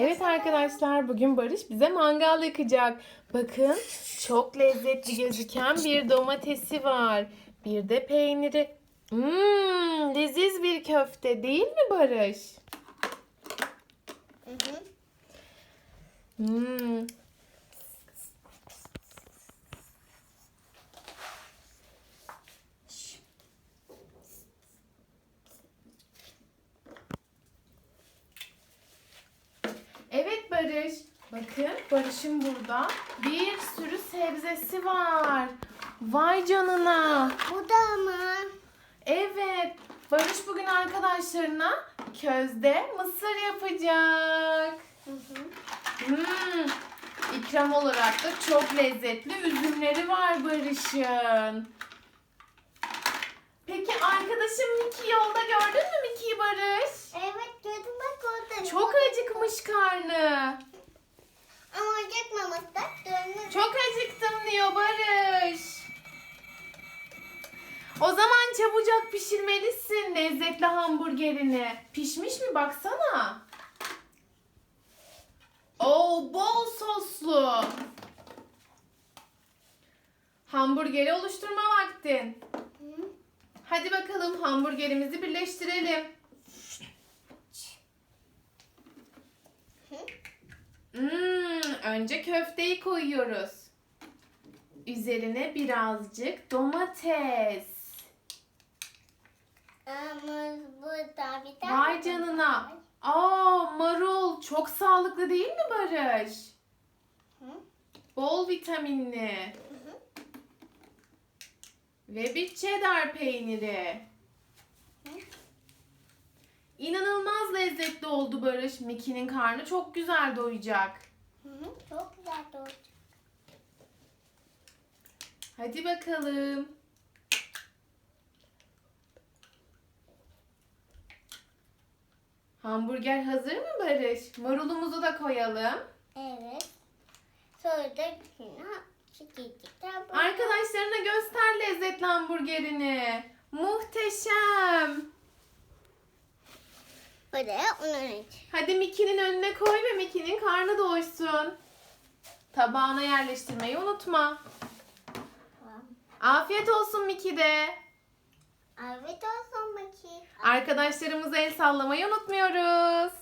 Evet arkadaşlar bugün Barış bize mangal yakacak. Bakın çok lezzetli gözüken bir domatesi var. Bir de peyniri. Mmm leziz bir köfte değil mi Barış? Hı hı. Hmm. Evet Barış. Bakın Barış'ın burada bir sürü sebzesi var. Vay canına. Bu da mı? Evet. Barış bugün arkadaşlarına közde mısır yapacak. Hı hı. Hmm, ikram olarak da çok lezzetli üzümleri var Barış'ın. Peki arkadaşım Miki yolda gördün acıkmış karnı. Ama acıkmamak da dönür. Çok acıktım diyor Barış. O zaman çabucak pişirmelisin lezzetli hamburgerini. Pişmiş mi baksana. Oo bol soslu. Hamburgeri oluşturma vaktin. Hadi bakalım hamburgerimizi birleştirelim. Hmm, önce köfteyi koyuyoruz. Üzerine birazcık domates. Vay canına. Aa marul çok sağlıklı değil mi Barış? Hı. Bol vitaminli. hı. Ve bir cheddar peyniri. İnanılmaz lezzetli oldu Barış. Mickey'nin karnı çok güzel doyacak. Hı hı. Çok güzel doğru. Hadi bakalım. Hamburger hazır mı Barış? Marulumuzu da koyalım. Evet. Sonra da. Arkadaşlarına göster lezzetli hamburgerini. Muhteşem. Buraya onun için. Hadi Mickey'nin önüne koy ve Mickey'nin karnı doysun. Tabağına yerleştirmeyi unutma. Tamam. Afiyet olsun Mickey de. Evet olsun bakayım. Arkadaşlarımıza el sallamayı unutmuyoruz.